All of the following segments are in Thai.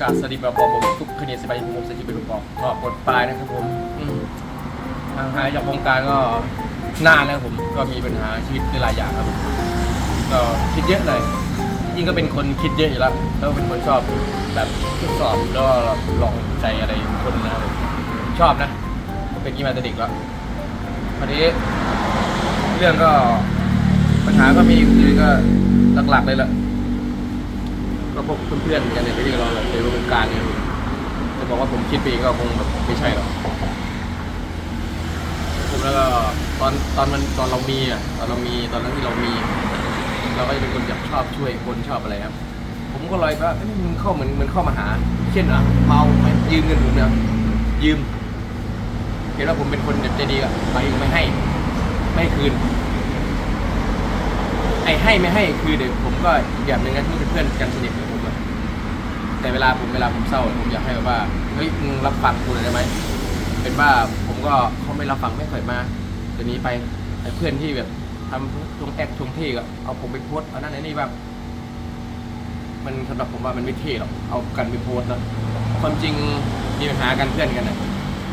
กาสวัสดีแบบผมทุกคณีสบายผมสจิเป็นลูกบอกก็ปลดปลายนะครับผมอืมห่างหายจากวงการก็นานแล้วผม ก็มีปัญหาชีวิตหลายอย่างครับผมก็คิดเยอะเลยจริงก็เป็นคนคิดเยอะอยู่แล้วแล้วเป็นคนชอบแบบทดสอบแล้วลองใจอะไรคนนะครับชอบนะเป็นอย่างนี้มาแต่เด็กแล้วคราวนี้เรื่องก็ปัญหาก็มีคือก็หลักๆเลยแหละ ก็พวกเพื่อนๆกันเนี่ยที่เราแบบในวงการเนี่ยจะบอกว่าผมคิดไปเองก็คงแบบไม่ใช่หรอกผมแล้วก็ตอนตอนมันตอนเรามีอะตอนเรามีตอนนั้นที่เรามี เราก็จะเป็นคนแบบชอบช่วยคนชอบอะไรครับ ผมก็เลยว่าเอ้ยมึงเข้าเหมือนเหมือนเข้ามาหา เช่นอะเมาไหมยืมเงินผมเนี่ยยืมเห็นว่าผมเป็นคนแบบใจดีอะไปไม่ให้ ไม่คืนไอ้ให้ไม่ให้คือเดี๋ยวผมก็อีกแบบหนึ่งนะที่เป็นเพื่อนกันสนิท แต่เวลาผมเวลาผมเศร้าผมอยากให้แบบว่าเฮ้ยมึงรับฟังกูหน่อยได้ไหมเป็นว่าผมก็เขาไม่รับฟังไม่ค่อยมาเดี๋ยวนี้ไปไอ้เพื่อนที่แบบทำทงแอคทงเท่ก็เอาผมไปโพสเอานั่นไอ้นี่แบบมันสำหรับผมว่ามันไม่เท่หรอกเอากันไปโพสต์นะความจริงมีปัญหากันเพื่อนกันนะ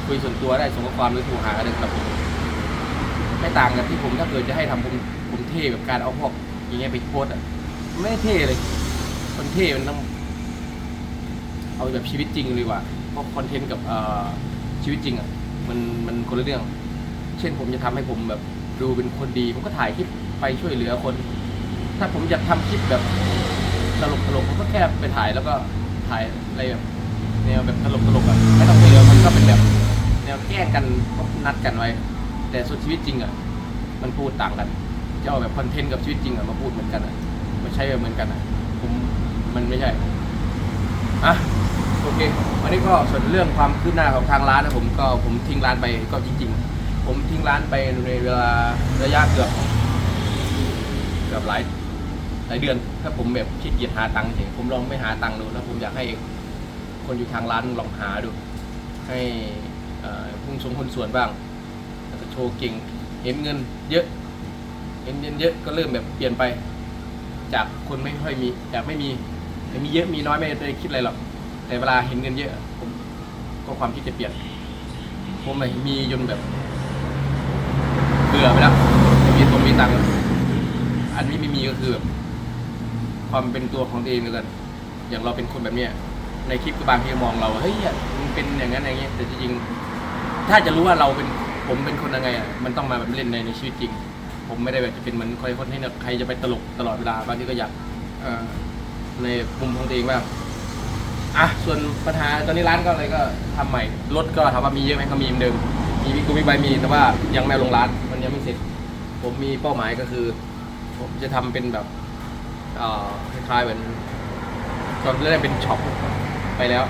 คุยส่วนตัวได้ส่งข้อความหรือโทรหากันเลยครับไม่ต่างกับที่ผมถ้าเกิดจะให้ทำผมผมเท่แบบการเอาพวกอย่างเงี้ยไปโพสอะไม่เท่เลยคนเท่มันต้อง เอาแบบชีวิตจริงเลยดีกว่า เพราะคอนเทนต์กับชีวิตจริงอะมันมันคนละเรื่อง เช่นผมจะทำให้ผมแบบดูเป็นคนดี ผมก็ถ่ายคลิปไปช่วยเหลือคน ถ้าผมอยากทำคลิปแบบตลกตลกผมก็แค่ไปถ่ายแล้วก็ถ่ายอะไรแบบแนวแบบตลกตลกอะไม่ต้องไปเยอะมันก็เป็นแบบแนวแกล้งกันนัดกันไว้ แต่ส่วนชีวิตจริงอะมันพูดต่างกันจะเอาแบบคอนเทนต์กับชีวิตจริงอะมาพูดเหมือนกันอะมาใช้แบบเหมือนกันอะผมมันไม่ใช่อะ โอเควันนี้ก็ส่วนเรื่องความคืบหน้าของทางร้านนะผมก็ผมทิ้งร้านไปก็จริง ๆ ผมทิ้งร้านไปในเวลาระยะเกือบเกือบหลายหลายเดือน ถ้าผมแบบขี้เกียจหาตังค์เฉยผมลองไม่หาตังค์ดูแล้วผมอยากให้คนอยู่ทางร้านลองหาดู ให้พุ่งชมคนส่วนบ้างแล้วก็โชว์เก่งเห็นเงินเยอะเห็นเงินเยอะก็เริ่มแบบเปลี่ยนไป จากคนไม่ค่อยมีจากไม่มีแต่มีเยอะมีน้อยไม่ได้คิดอะไรหรอก แต่เวลาเห็นเงินเยอะผมก็ความคิดจะเปลี่ยน ผมไม่มีจนแบบเบื่อไปแล้วไม่มีตัวมีตังค์อันนี้ไม่มีก็คือแบบความเป็นตัวของตัวเองเลยกันอย่างเราเป็นคนแบบเนี้ยในคลิปก็บางทีมองเราเฮ้ยมันเป็นอย่างนั้นอย่างเงี้ยแต่จริงๆถ้าจะรู้ว่าเราเป็นผมเป็นคนยังไงอะมันต้องมาแบบเล่นในในชีวิตจริง ผมไม่ได้แบบจะเป็นเหมือนใครคนที่เนี่ยใครจะไปตลกตลอดเวลาบางทีก็อยากเออในมุมของตัวเองบ้าง อะส่วนปัญหาตอนนี้ร้านก็อะไรก็ทำใหม่รถก็ถามว่ามีเยอะไหมก็มีเหมือนเดิมมีวิกูมีใบมีแต่ว่ายังไม่ลงร้านมันยังไม่เสร็จ ผมมีเป้าหมายก็คือ ผมจะทำเป็นแบบคล้ายๆเหมือนตอนแรกเป็นช็อปไปแล้ว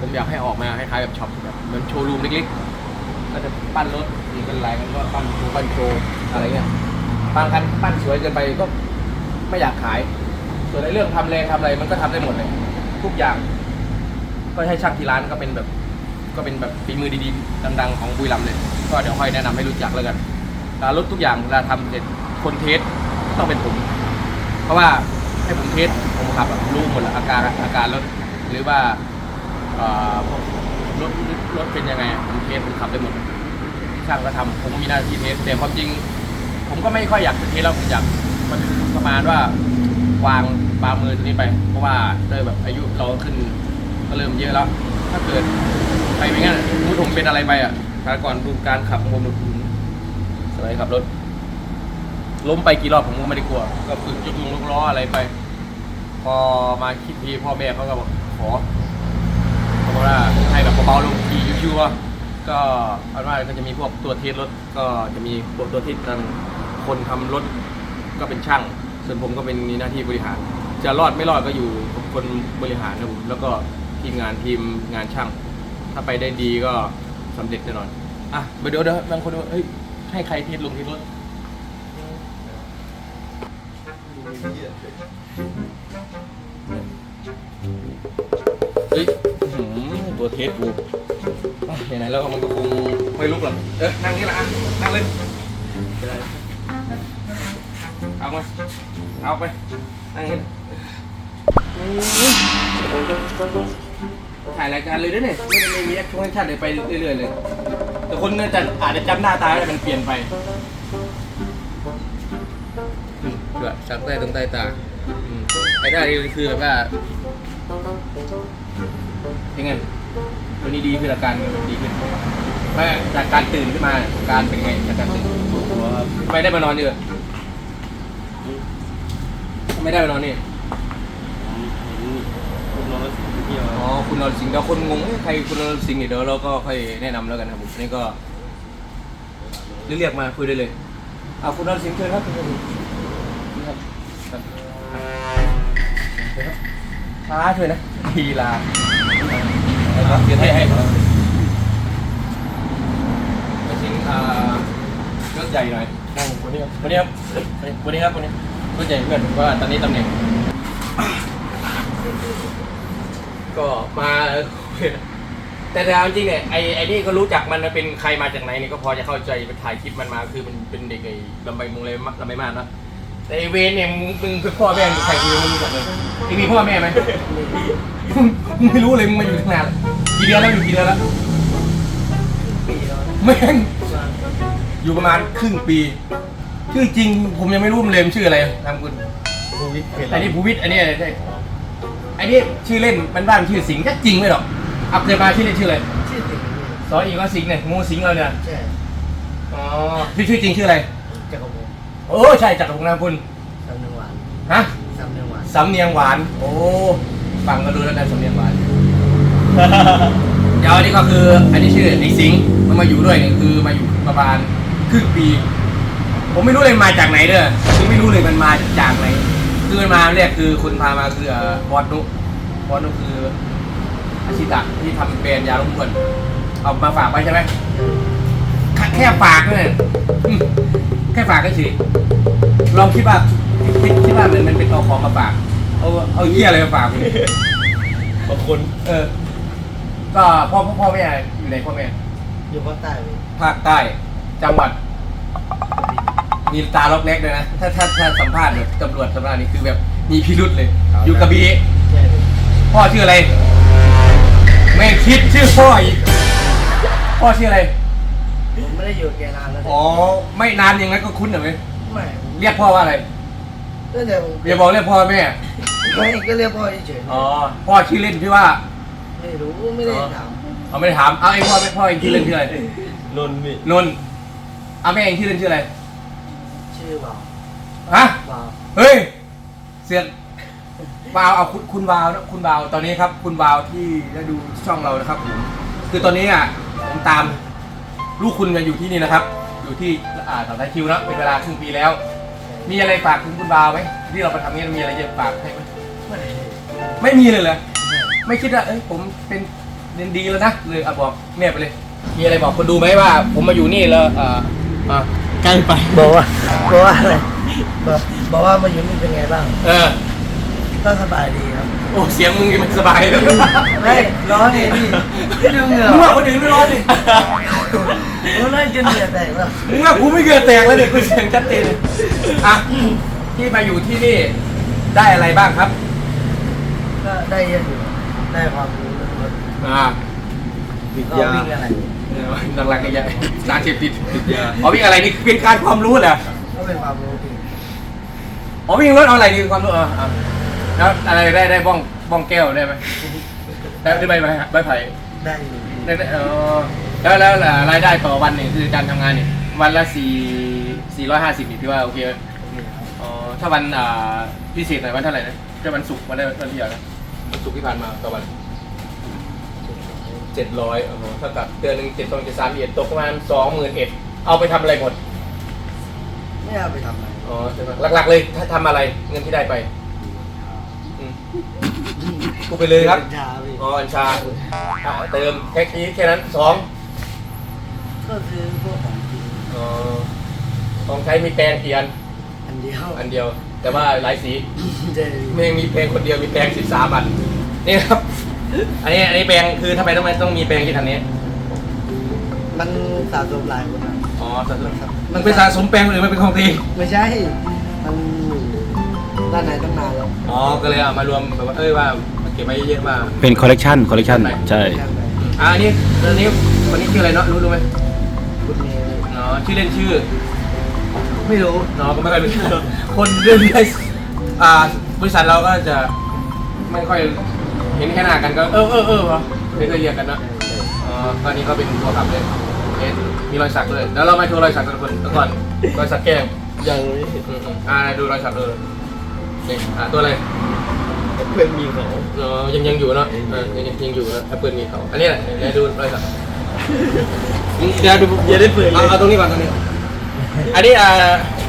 ผมอยากให้ออกมาคล้ายๆแบบช็อปแบบเหมือนโชว์รูมเล็กๆก็จะปั้นรถมีเป็นลายมันก็ปั้นโชว์ปั้นโชว์อะไรเงี้ยบางคันปั้นสวยเกินไปก็ไม่อยากขาย ส่วนในเรื่องทำแรงทำอะไรมันก็ทำได้หมดเลย ทุกอย่าง ก็ให้ช่างที่ร้านก็เป็นแบบ ก็เป็นแบบฝีมือดีๆดัง ๆ ของบุรีรัมย์เลย ก็เดี๋ยวค่อยแนะนำให้รู้จักแล้วกันการรถทุกอย่างเวลาทำเสร็จคนเทสต้องเป็นผม เพราะว่าให้ผมเทสผมขับอะรู้หมดล้วอาการอาการรถหรือว่าเอ่อรถรถเป็นยังไงอะผมเทสผมขับได้หมดช่างก็ทำผมก็มีหน้าที่เทสแต่ความจริง ผมก็ไม่ค่อยอยากจะเทสแล้วผมอยากประมาณว่าวางวางมือตรงนี้ไป เพราะว่าด้วยแบบอายุเราขึ้น ก็เริ่มเยอะแล้ว ถ้าเกิดไปไม่งั้นมูผมเป็นอะไรไปอะแต่ก่อนดูการขับของผมดูสมัยขับรถ ล้มไปกี่รอบผมก็ไม่ได้กลัว ก็ฝึกยกลงยกล้ออะไรไป พอมาคิดทีพ่อแม่เขาก็บอกขอเขาบอกว่าให้แบบเบาๆลงขี่ชิวๆก็เอาเป็นว่าก็จะมีพวกตัวเทสรถ ก็จะมีพวกตัวเทสทางคนทำรถก็เป็นช่าง ส่วนผมก็เป็นหน้าที่บริหาร จะรอดไม่รอดก็อยู่คนบริหารนะผมแล้วก็ ทีมงานทีมงานช่าง ถ้าไปได้ดีก็สำเร็จแน่นอนอะเดี๋ยวเดี๋ยวบางคนว่าเฮ้ยให้ใครเทสลงเทสรถเฮ้ยหือตัวเทสกูอะไหนๆแล้วมันก็คงไม่ลุกหรอกเออนั่งนี่แหละอะนั่งเลยเอามาเอาไปนั่งนี่ ถ่ายรายการเลยด้วยเนี่ยไม่ได้ไม่มีแอคชั่นแอคชั่นเลยไปเรื่อยๆเลย แต่คนน่าจะอาจจะจำหน้าตาได้มันเปลี่ยนไปอืมเดือดสักใต้ตรงใต้ตาอืมไอ้ได้นี่คือแบบว่ายังไงวันนี้ดีขึ้นอาการดีขึ้นไม่จากการตื่นขึ้นมาการเป็นไงจากการตื่นหัวครับไม่ได้มานอนนี่เหรอไม่ได้มานอนนี่ ผมเห็นคุณนอนแล้วเที่ยว อ๋อคุณนรสิงห์เดี๋ยวคนงงเอ๊ะใครคุณนรสิงห์เนี่ยเดี๋ยวเราก็ค่อยแนะนำแล้วกันครับผมนี่ก็เรียกมาคุยได้เลยเอาคุณนรสิงห์เชิญครับคุณนรศิงครับครับเชิญครับช้าช่วยนะทีลาครับเดี๋ยวให้ให้นรสิงห์อ่ายศใหญ่หน่อยนั่งคนนี้ครับคนนี้ครับคนนี้ครับคนนี้ยศใหญ่เพื่อนว่าตอนนี้ตำแหน่ง ก็มาเออแต่แต่เอาจริงเนี่ยไอ้ไอ้นี่ก็รู้จักมันว่าเป็นใครมาจากไหนนี่ก็พอจะเข้าใจไปถ่ายคลิปมันมาคือมันเป็นเด็กไอ้ลำไบมุงเลยลำไบมากเนอะแต่ไอ้เวนเนี่ยมึงมึงเป็นพ่อแม่มึงใครคือมึงรู้จักเลยมึงมีพ่อแม่ไหมมึงมึงไม่รู้เลยมึงมาอยู่ตั้งนานแล้วกี่เดือนแล้วอยู่กี่เดือนแล้วปีแล้วแม่งอยู่ประมาณครึ่งปีชื่อจริงผมยังไม่รู้มันเลยมันชื่ออะไรนามคุณโควิดเป็นอันนี้ภูวิทย์อันนี้อะ ไรใช่อันนี้ชื่อเล่นมันบ้านๆชื่อสิงห์ก็จริงไหมหรอกอัพเคยมาชื่อเล่นชื่ออะไรชื่อติดสออีกว่าสิงห์เนี่ยงูสิงห์เราเนี่ยใช่อ๋อชื่อชื่อจริงชื่ออะไรจักรพงศ์โอ้ใช่จักรพงษ์นามคุณสำเนียงหวานฮะสำเนียงหวานสำเนียงหวาน โอ้ฟังก็รู้แล้วนะสำเนียงหวาน เดี๋ยวอันนี้ก็คืออันนี้ชื่อไอ้สิงห์มันมาอยู่ด้วยเนี่ยคือมาอยู่ประมาณครึ่งปี ผมไม่รู้เลยมาจากไหนเด้อคือไม่รู้เลยมันมาจากไหน คือมันมาเรียกคือคนพามาคือเอ่อบอสนุบอสนุคืออาชิตะที่ทำเป็นยาลดน้ำอ้วนเอามาฝากไว้ใช่ไหมแค่แค่ฝากเนี่ยอืมแค่ฝากก็เฉยลองคิดว่าคิดคิดว่ามันมันเป็นเอาของมาฝากเอาเอาเหี้ยอะไรมาฝากคุณบางคนเออ ก็พ่อพ่อพ่อแม่อยู่ไหนพ่อแม่อยู่ภาคใต้เลยภาคใต้จังหวัด มีตาล็อกเล็กเลยนะ ถ้าถ้าถ้าสัมภาษณ์แบบตำรวจสัมภาษณ์นี่คือแบบมีพิรุษเลยอยู่กระบี่ใช่เลยพ่อชื่ออะไร ไม่คิดชื่อพ่ออีก พ่อชื่ออะไร ผมไม่ได้อยู่กับแกนานแล้วอ๋อ ไม่นานอย่างนั้นก็คุ้นเหรอไหมไม่เรียกพ่อว่าอะไรตั้งแต่ผมอย่าบอกเรียกพ่อแม่ ไม่ก็เรียกพ่อเฉยๆอ๋อ พ่อชื่อเล่นพี่ว่า ไม่รู้ไม่ได้ถามเอาไม่ได้ถาม เอาไอ้พ่อไม่พ่อเองชื่อเล่นชื่ออะไร นนท์นี่นนท์เอาแม่เองชื่อเล่นชื่ออะไร ชื่อเบาฮะเบาเฮ้ย เสียงวาวเอาคุณคุณวาวนะคุณวาวตอนนี้ครับ คุณวาวที่ได้ดูช่องเรานะครับผมคือตอนนี้อะผมตามลูกคุณมาอยู่ที่นี่นะครับ อยู่ที่อ่าต่อท้ายคิวนะเป็นเวลาครึ่งปีแล้ว มีอะไรฝากถึงคุณวาวไหมที่เราไปทำนี้มีอะไรจะฝากให้ไหมไม่ไม่มีเลยเหรอไม่คิดว่าเอ้ยผมเป็นเรียนดีแล้วนะเลยอะบอกแม่ไปเลย มีอะไรบอกคนดูไหมว่า ผมมาอยู่นี่แล้วอ่าอ่า ใกล้ไป บอกว่าบอกว่าอะไรบอกบอกว่ามาอยู่นี่เป็นไงบ้างเออ ก็สบายดีครับโอ้เสียงมึงยังไม่สบายเลยไม่ร้อนดิพี่พี่ดูเหงื่อมึงว่าคนอื่นไม่ร้อนดิร้อนเลยจนเหงื่อแตกแล้วมึงว่ากูไม่เกิดแตกแล้วเนี่ยกูเสียงชัดเจนเลยอะที่มาอยู่ที่นี่ได้อะไรบ้างครับ ก็ได้เยอะอยู่ได้ความรู้เรื่องรถอ่าก็วิ่งอะไร หลักๆก็ยังสารเสพติดติดยาอ๋อวิ่งอะไรนี่เป็นการความรู้เหรอก็เป็นความรู้ที่อ๋อวิ่งรถเอาอะไรนี่ความรู้เอออะแล้วอะไรได้ได้บ้องบ้องแก้วได้ไหมได้ได้ใบใบใบไผ่ได้อยู่ได้ได้เออแล้วแล้วแล้วรายได้ต่อวันนี่คือการทำงานนี่วันละสี่สี่ร้อยห้าสิบนี่พี่ว่าโอเคไหมโอเคครับอ๋อถ้าวันอ่าพิเศษหน่อยวันเท่าไหร่นะจะวันศุกร์วันได้วันที่เท่าไหร่นะวันศุกร์ที่ผ่านมาต่อวัน เจ็ดร้อยโอ้โหเท่ากับเดือนหนึ่งเจ็ดสองเจ็ดสามเอ็ดตกประมาณสองหมื่นเอ็ดเอาไปทำอะไรหมด ไม่เอาไปทำอะไรอ๋อใช่ไหมหลักๆเลยถ้าทำอะไรเงินที่ได้ไปอืมกูไปเลยครับป็นชาพี่อ๋ออัญชาอ่าเติมแค่นี้แค่นั้นสองก็คือพวกของกินอ๋อต้องใช้มีแปรงกี่อันอันเดียวอันเดียว แต่ว่าหลายสีใช่ไม่มีแปรงคนเดียวมีแปรงสิบสามอันนี่ครับ อันนี้อันนี้แปรงคือทำไมต้องต้องมีแปรงที่ทำนี้ มันสะสมหลายคนนะอ๋อสะสมมันเป็นสะสมแปรงหรือมันเป็นของตัวเองไม่ใช่ มันอยู่ด้านไหนตั้งนานแล้วอ๋อก็เลยเอามารวมแบบว่าเอ้ยว่าก็บไว้เยอะมากเป็นคอลเลกชันคอลเลกชันใช่อ่าอันนี้อันนี้คนนี้ชื่ออะไรเนาะรู้รู้ไหมคุณเมย์เนาะชื่อเล่นชื่อ ไม่รู้เนาะก็ไม่ค่อยรู้คนเรื่องในอ่าบริษัทเราก็จะไม่ค่อย เห็นแค่หน้ากันก็เออเออเออวะไม่เคยเรียกกันเนาะอ๋อตอนนี้ก็เป็นตัวขับเลยเอ๊ะมีรอยสักเลยแล้วเรามาโชว์รอยสักแต่ละคนแต่ก่อนรอยสักแก้มยังไม่อืมอืมอ่าดูรอยสักเลยนี่อ่าตัวอะไรเพื่อนมีเขาเออยังยังอยู่เนาะเออยังยังยังอยู่นะแอปเปิลมีเขาอันนี้แหละเดี๋ยวดูรอยสักเดี๋ยวดูอย่าได้เปิดเลเอายเอาตรงนี้ก่อนตรงนี้อันนี้อ่า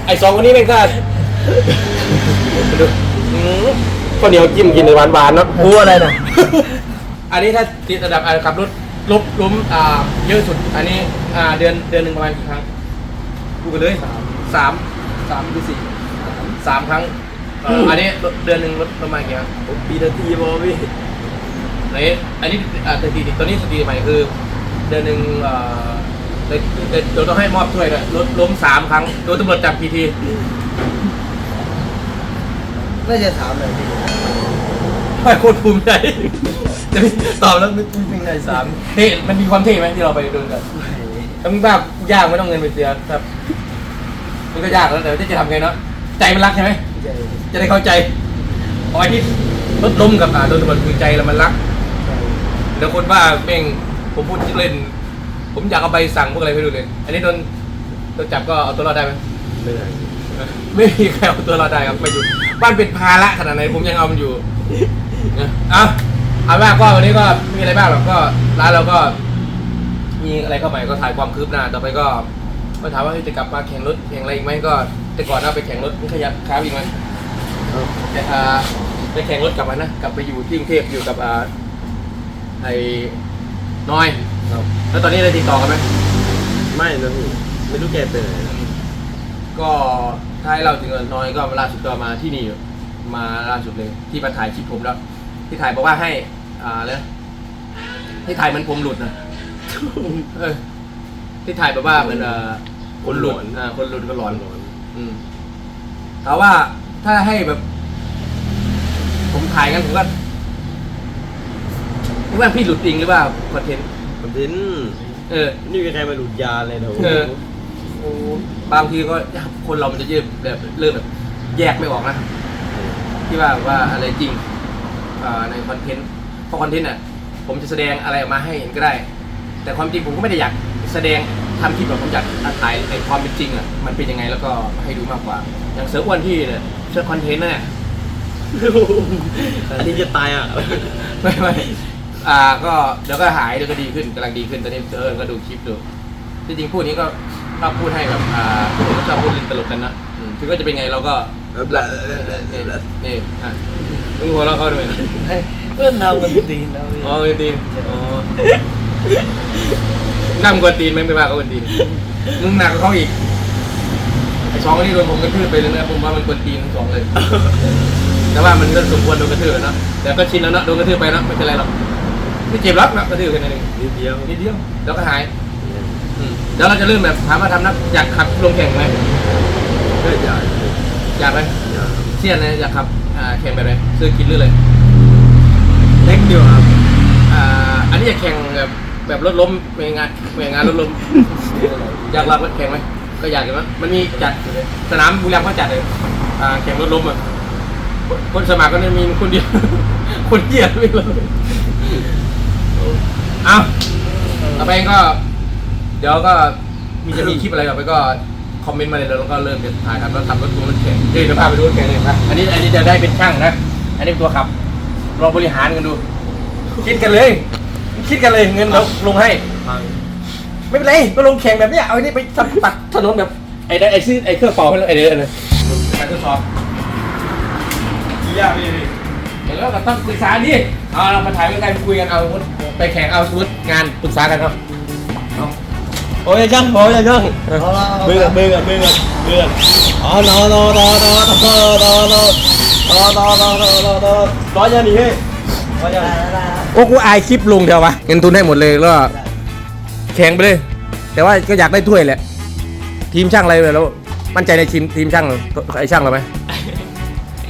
ไอสองคนนี้ไม่กล้าดูอืม ข้าวเหนียวจิ้มกินในหวานหวานๆเนาะรู้อะไรนะอันนี้ถ้าติดระดับอ่าขับรถลบล้มอ่าเยอะสุด อันนี้อ่าเดือนเดือนหนึ่งประมาณกี่ครั้งพูดกันเลยสามสามหรือสี่สามครั้งเอ่ออันนี้เดือนหนึ่งลดประมาณกี่ครั้งปีนาทีบอพี่อันนี้อันนี้อ่าสถิติตอนนี้สถิติใหม่คือ เดือนหนึ่งเอ่อเดี๋ยวเดี๋ยวเดี๋ยวต้องให้มอบถ้วยด้วยลดล้มสามครั้งโดนตำรวจจับกี่ที น่าจะถามหน่อยพี่ไม่โคตรภูมิใจแต่ไม่ตอบแล้วไม่ไม่เป็นไงสามเท่มันมีความเท่ไหมที่เราไปโดนกันถ้ามึงบ้ายากไม่ต้องเงินไปเสียครับมันก็ยากแล้วแต่จะทำไงเนาะใจมันรักใช่ไหมจะได้เข้าใจพอที่รถล้มกับอ่าโดนตำรวจคือใจแล้วมันรักเดี๋ยวคนว่าเม่งผมพูดเล่น ผมอยากเอาใบสั่งพวกอะไรไปดูเลย อันนี้โดนโดนจับก็เอาตัวรอดได้ไหมเหนื่อย ไม่มีใครเอาตัวรอดได้ครับไม่อยู่บ้านเป็นภาระขนาดไหนผมยังเอามันอยู่นะเอาเอาว่าก็วันนี้ก็ไม่มีอะไรบ้างหรอกก็ร้านเราก็ มีอะไรเข้าใหม่ก็ถ่ายความคืบหน้า ต่อไปก็ก็ถามว่าเฮ้ยจะกลับมาแข่งรถแข่งอะไรอีกไหมก็แต่ก่อนเราไปแข่งรถไม่ขยับค้าอีกไหมแต่อ่าไปแข่งรถกลับมานะกลับไปอยู่ที่กรุงเทพอยู่กับอ่าไอ้น้อยครับแล้วตอนนี้ได้ติดต่อกันไหมไม่นะพี่ไม่รู้แกเป็นอะไรนะก็ ถ้าให้เราถึงน้อยก็ล่าสุดก็มาที่นี่อยู่มาล่าสุดเลยที่มาถ่ายคลิปผมแล้ว ที่ถ่ายบอกว่าให้ อ่าแล้วที่ถ่ายเหมันผมหลุดนะเออที่ถ่ายแบบว่าเหมือนเอ่อคนหลุดอ่าคนหลุดก็หลอนร้อนอืมถามว่าถ้าให้แบบ ผมถ่ายกันผมก็คิดว่าพี่หลุดจริงหรือว่าคอนเทนต์คอนเทนต์เออ นี่มีใครมาหลุดยาเลยนะเออโอ้ บางทีก็คนเรามันจะเริ่มแบบเริ่มแบบแยกไม่ออกนะที่ว่าว่าอะไรจริงอ่าในคอนเทนต์เพราะคอนเทนต์อะผมจะแสดงอะไรออกมาให้เห็นก็ได้ แต่ความจริงผมก็ไม่ได้อยากแสดงทำคลิปแบบผมอยากถ่ายในความเป็นจริงอะมันเป็นยังไงแล้วก็ให้ดูมากกว่า อย่างเสืออ้วนที่เนี่ยเสือคอนเทนต์นั่นแหละอันนี้จะตายอะไม่ไม่อ่าก็เดี๋ยวก็หายเดี๋ยวก็ดีขึ้นกำลังดีขึ้นตอนนี้เจอก็ดูคลิปดูที่จริงพูดนี้ก็ ชอบพูดให้แบบอ่าผมก็ชอบพูดเล่นตลกกันนะอืมถึงก็จะเป็นไงเราก็รับนี่นี่อะมึงหัวเราะเขาด้วยนะเพื่อนทำกันตีนแล้วพี่อ๋อเป็นตีนอ๋อนั่งกวนตีนไหมไม่ว่าเขากวนตีนมึงหนักกว่าเขาอีกไอ้สองคนนี้โดนผมกระทืบไปเลยนะผมว่ามันกวนตีนทั้งสองเลย แต่ว่ามันก็สมควรโดนกระทืบอะเนอะแต่ก็ชินแล้วเนอะโดนกระทืบไปเนอะไม่เป็นไรหรอกไม่เจ็บหรอกนะกระทืบแค่นั้นเองนิดเดียวนิดเดียวแล้วก็หายอืม แล้วเราจะเริ่มแบบถามว่าทำนักอยากขับลงแข่งไหมก็อยากอยากไหมอยากเซียนนะอยากขับอ่าแข่งแบบไหนซื้อกินหรืออะไรเล็กเดียวครับอ่าอันนี้อยากแข่งแบบแบบรถล้มเมงานเมงานรถล้ม อยากรับแข่งไหมก็อยากอยู่นะมันมีจัดสนามบุรีรัมย์เขาจัดเลยอ่าแข่งรถล้มอะคนสมัครก็จะมีคนเดียว คนเดียวไม่เลยเอาต่อไปก็ เดี๋ยวก็มีจะมีคลิปอะไรต่อไปก็คอมเมนต์มาเลยแล้วเราก็เริ่มจะถ่ายทำแล้วขับรถดูรถแข่งเดี๋ยวจะพาไปดูรถแข่งเลยนะอันนี้อันนี้จะได้เป็นช่างนะ อันนี้เป็นตัวขับเราบริหารกันดู คิดกันเลย คิดกันเลยเงินเราลงให้พังไม่เป็นไรก็ลงแข่งแบบเนี้ยเอาไอ้นี่ไปทำตัดถนนแบบไอ้ได้ไอ้ซื้อไอ้เครื่องเป่าให้เลยไอ้เดี๋ยวเลยการทดสอบกี่ยากพี่เดี๋ยวเราก็ต้องปรึกษาดิเอาเรามาถ่ายใกล้ๆไปคุยกันเอาสมมุติไปแข่งเอาสมมติงานปรึกษากันเอาเอา โอ้ยช่างโอ้ยช่างเอาละมือกับมือกับมือกับมือกับอ๋อนอนอนอนอนอนอนอนอนอนอนอนอนอนร้อยยันนี่เฮ้ยร้อยยันโอ้กูอายคลิปลงเดียววะเงินทุนให้หมดเลยแล้วก็แข่งไปเลย แต่ว่าก็อยากได้ถ้วยแหละ ทีมช่างอะไรแล้ว มั่นใจในทีมทีมช่างไอ้ช่างเราไหม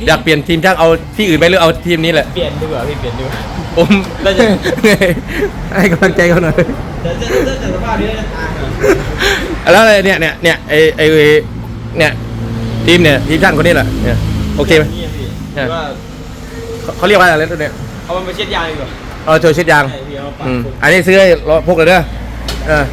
อยากเปลี่ยนทีมช่างเอาที่อื่นไปหรือเอาทีมนี้แหละ เปลี่ยนดีกว่าพี่เปลี่ยนดีกว่า ผมแล้วจะ ให้กำลังใจเขาหน่อยแต่จะจะจะสภาพนี้นะอะแล้วอะไรเนี่ยเนี่ยเนี่ยไอไอเนี่ยทีมเนี่ยทีมช่างคนนี้แหละเนี่ยโอเคไหม นี่พี่ใช่ว่าเขาเขาเรียกว่าอะไรตัวเนี่ยเอามันไปเช็ดยางดีกว่าเอาโชว์เช็ดยาง ใช่พี่เอามาปัดอืมฝุ่นอันนี้ซื้อให้รอพกเลยเด้อเออ